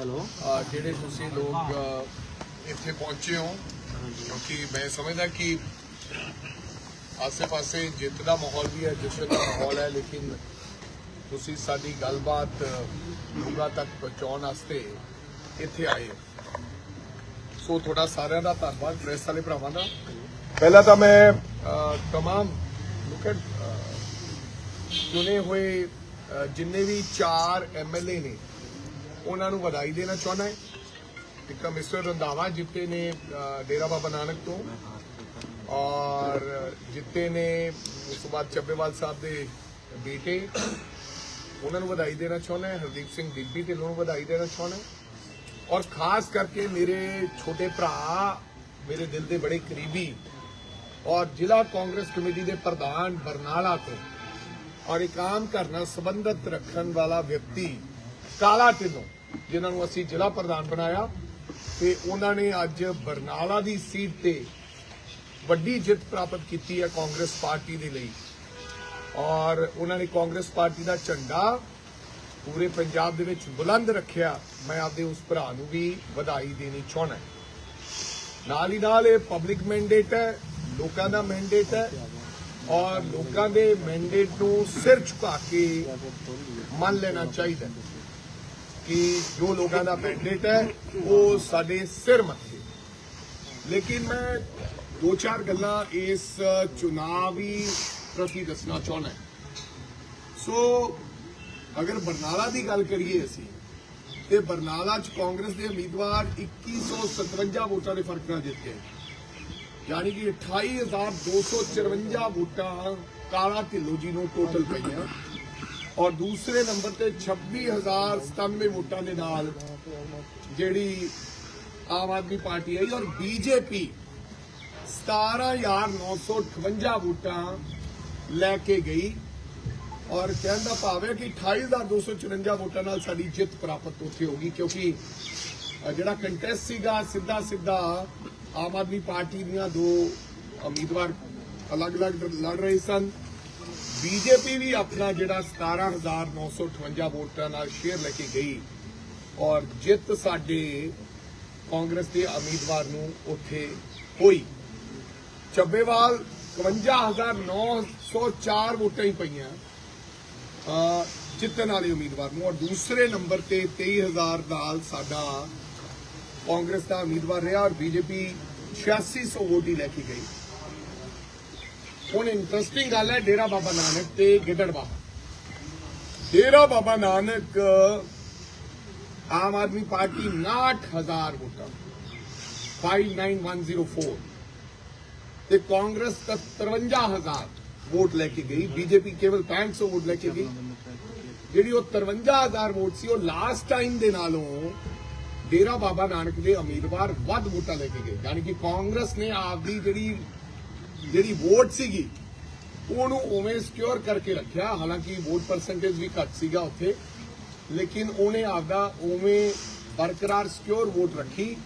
Hello. ਜਿਹੜੇ ਤੁਸੀਂ ਲੋਕ ਅਹ, ਇੱਥੇ ਪਹੁੰਚੇ ਹੋ ਕਿਉਂਕਿ ਮੈਂ ਸਮਝਦਾ ਕਿ ਆਸੇ-ਪਾਸੇ ਜਿੱਤ ਦਾ ਮਾਹੌਲ ਵੀ ਹੈ ਜਸ਼ਨ ਦਾ ਮਾਹੌਲ ਹੈ ਲੇਕਿਨ ਤੁਸੀਂ ਸਾਡੀ ਗੱਲਬਾਤ ਲੋਕਾਂ ਤੱਕ ਪਹੁੰਚਾਉਣ ਵਾਸਤੇ ਇੱਥੇ ਆਏ ਸੋ ਤੁਹਾਡਾ ਸਾਰਿਆਂ ਦਾ ਧੰਨਵਾਦ ਪ੍ਰੈਸ ਵਾਲੇ ਭਰਾਵਾਂ ਦਾ। ਪਹਿਲਾਂ ਤਾਂ ਮੈਂ ਅਹ, ਤਮਾਮ ਲੁੱਕ ਐਟ ਚੁਣੇ ਹੋਏ ਜਿੰਨੇ ਵੀ ਚਾਰ ਐਮਐਲਏ ਨੇ ਉਹਨਾਂ ਨੂੰ ਵਧਾਈ ਦੇਣਾ ਚਾਹੁੰਦਾ ਹੈ। ਇੱਕ ਤਾਂ ਮਿਸਟਰ ਰੰਧਾਵਾ ਜਿੱਤੇ ਨੇ ਡੇਰਾ ਬਾਬਾ ਨਾਨਕ ਤੋਂ। ਔਰ ਜਿੱਤੇ ਨੇ ਉਸ ਤੋਂ ਬਾਅਦ ਚੱਬੇਵਾਲ ਸਾਹਿਬ ਦੇ ਬੇਟੇ। ਉਹਨਾਂ ਨੂੰ ਵਧਾਈ ਦੇਣਾ ਚਾਹੁੰਦਾ ਹੈ। ਹਰਦੀਪ ਸਿੰਘ ਦਿੱਬੀ ਤੇ ਨੂੰ ਵਧਾਈ ਦੇਣਾ ਚਾਹੁੰਦਾ ਔਰ ਖਾਸ ਕਰਕੇ ਮੇਰੇ ਛੋਟੇ ਭਰਾ, ਮੇਰੇ ਦਿਲ ਦੇ ਬੜੇ ਕਰੀਬੀ ਔਰ ਜ਼ਿਲ੍ਹਾ ਕਾਂਗਰਸ ਕਮੇਟੀ ਦੇ ਪ੍ਰਧਾਨ ਬਰਨਾਲਾ ਤੋਂ ਔਰ ਇੱਕ ਆਮ ਘਰ ਨਾਲ ਸੰਬੰਧਤ ਰੱਖਣ ਵਾਲਾ ਵਿਅਕਤੀ ਕਾਲਾ ਢਿੱਲੋਂ, ਜਿਨ੍ਹਾਂ ਨੂੰ ਅਸੀਂ ਜ਼ਿਲ੍ਹਾ ਪ੍ਰਧਾਨ ਬਣਾਇਆ ਤੇ ਉਹਨਾਂ ਨੇ ਅੱਜ ਬਰਨਾਲਾ ਦੀ ਸੀਟ ਤੇ ਵੱਡੀ ਜਿੱਤ ਪ੍ਰਾਪਤ ਕੀਤੀ ਹੈ ਕਾਂਗਰਸ ਪਾਰਟੀ ਦੇ ਲਈ। ਔਰ ਉਹਨਾਂ ਨੇ ਕਾਂਗਰਸ ਪਾਰਟੀ ਦਾ ਝੰਡਾ ਪੂਰੇ ਪੰਜਾਬ ਦੇ ਵਿੱਚ ਬੁਲੰਦ ਰੱਖਿਆ। ਮੈਂ ਆਪਦੇ ਉਸ ਭਰਾ ਨੂੰ ਵੀ ਵਧਾਈ ਦੇਣੀ ਚਾਹੁੰਦਾ ਨਾਲ ਹੀ ਨਾਲ ਇਹ ਪਬਲਿਕ ਮੈਂਡੇਟ ਹੈ, ਲੋਕਾਂ ਦਾ ਮੈਂਡੇਟ ਹੈ ਔਰ ਲੋਕਾਂ ਦੇ ਮੈਂਡੇਟ ਨੂੰ ਸਿਰ ਝੁਕਾ ਕੇ ਮੰਨ ਲੈਣਾ ਚਾਹੀਦਾ ਕਿ ਜੋ ਲੋਕਾਂ ਦਾ ਮੈਂਡੇਟ ਹੈ, ਉਹ ਸਾਡੇ ਸਿਰ ਮੱਥੇ। ਲੇਕਿਨ ਮੈਂ ਦੋ ਚਾਰ ਗੱਲਾਂ ਇਸ ਚੁਣਾਵੀ ਪ੍ਰਤੀ ਦੱਸਣਾ ਚਾਹੁੰਦਾ ਸੋ ਅਗਰ ਬਰਨਾਲਾ ਦੀ ਗੱਲ ਕਰੀਏ ਅਸੀਂ, ਤੇ ਬਰਨਾਲਾ ਚ ਕਾਂਗਰਸ ਦੇ ਉਮੀਦਵਾਰ 2157 ਵੋਟਾਂ ਦੇ ਫ਼ਰਕ ਨਾਲ ਜਿੱਤ ਗਏ ਯਾਨੀ ਕਿ 28254 ਵੋਟਾਂ ਕਾਲਾ ਢਿੱਲੋਂ ਜੀ ਨੂੰ ਟੋਟਲ ਪਈਆਂ। ਔਰ ਦੂਸਰੇ ਨੰਬਰ ਤੇ 26097 ਵੋਟਾਂ ਦੇ ਨਾਲ ਜਿਹੜੀ ਆਮ ਆਦਮੀ ਪਾਰਟੀ ਆਈ ਔਰ ਬੀਜੇਪੀ 17958 ਵੋਟਾਂ ਲੈ ਕੇ ਗਈ ਔਰ ਕਹਿਣ ਦਾ ਭਾਵ ਹੈ ਕਿ 28254 ਵੋਟਾਂ ਨਾਲ ਸਾਡੀ ਜਿੱਤ ਪ੍ਰਾਪਤ ਉੱਥੇ ਹੋ ਗਈ ਕਿਉਂਕਿ ਜਿਹੜਾ ਕੰਟੈਸਟ ਸੀਗਾ, ਸਿੱਧਾ ਸਿੱਧਾ ਆਮ ਆਦਮੀ ਪਾਰਟੀ ਦੀਆਂ ਦੋ ਉਮੀਦਵਾਰ ਅਲੱਗ-ਅਲੱਗ ਲੜ ਰਹੇ ਸਨ। ਬੀਜੇਪੀ ਵੀ ਆਪਣਾ ਜਿਹੜਾ 17958 ਵੋਟਾਂ ਨਾਲ ਸ਼ੇਅਰ ਲੈ ਕੇ ਗਈ ਔਰ ਜਿੱਤ ਸਾਡੇ ਕਾਂਗਰਸ ਦੇ ਉਮੀਦਵਾਰ ਨੂੰ ਉੱਥੇ ਹੋਈ। ਚੱਬੇਵਾਲ 51904 ਵੋਟਾਂ ਹੀ ਪਈਆਂ ਜਿੱਤਣ ਵਾਲੇ ਉਮੀਦਵਾਰ ਨੂੰ। ਔਰ ਦੂਸਰੇ ਨੰਬਰ ਤੇ 23000 ਨਾਲ ਸਾਡਾ ਕਾਂਗਰਸ ਦਾ ਉਮੀਦਵਾਰ ਰਿਹਾ ਔਰ ਬੀਜੇਪੀ 8600 ਵੋਟ ਹੀ ਲੈ ਕੇ ਗਈ। ਹੁਣ ਇੰਟਰਸਟਿੰਗ ਗੱਲ ਹੈ ਡੇਰਾ ਬਾਬਾ ਨਾਨਕ ਤੇ ਗਿੱਦੜਵਾ ਡੇਰਾ ਬਾਬਾ ਨਾਨਕ, ਆਮ ਆਦਮੀ ਪਾਰਟੀ 69000 ਵੋਟਾਂ। 59104 ਤੇ ਕਾਂਗਰਸ 53000 ਵੋਟ ਲੈ ਕੇ ਗਈ। ਬੀਜੇਪੀ ਕੇਵਲ 500 ਵੋਟ ਲੈ ਕੇ ਗਈ। ਜਿਹੜੀ ਉਹ 53000 ਵੋਟ ਸੀ, ਉਹ ਲਾਸਟ ਟਾਈਮ ਦੇ ਨਾਲੋਂ ਡੇਰਾ ਬਾਬਾ ਨਾਨਕ ਦੇ ਉਮੀਦਵਾਰ ਵੱਧ ਵੋਟਾਂ ਲੈ ਕੇ ਗਏ। ਯਾਨੀ ਕਿ ਕਾਂਗਰਸ ਨੇ ਆਪਦੀ ਜਿਹੜੀ ਜਿਹੜੀ ਵੋਟ ਸੀਗੀ, ਉਹਨੂੰ ਉਵੇਂ ਸਿਕਿਉਰ ਕਰਕੇ ਰੱਖਿਆ। ਹਾਲਾਂਕਿ ਵੋਟ ਪਰਸੈਂਟੇਜ ਵੀ ਘੱਟ ਸੀਗਾ ਉੱਥੇ, ਲੇਕਿਨ ਉਹਨੇ ਆਪਦਾ ਉਵੇਂ ਬਰਕਰਾਰ ਸਿਕਿਉਰ ਵੋਟ ਰੱਖੀ।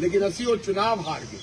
ਲੇਕਿਨ ਅਸੀਂ ਉਹ ਚੁਣਾਵ ਹਾਰ ਗਏ।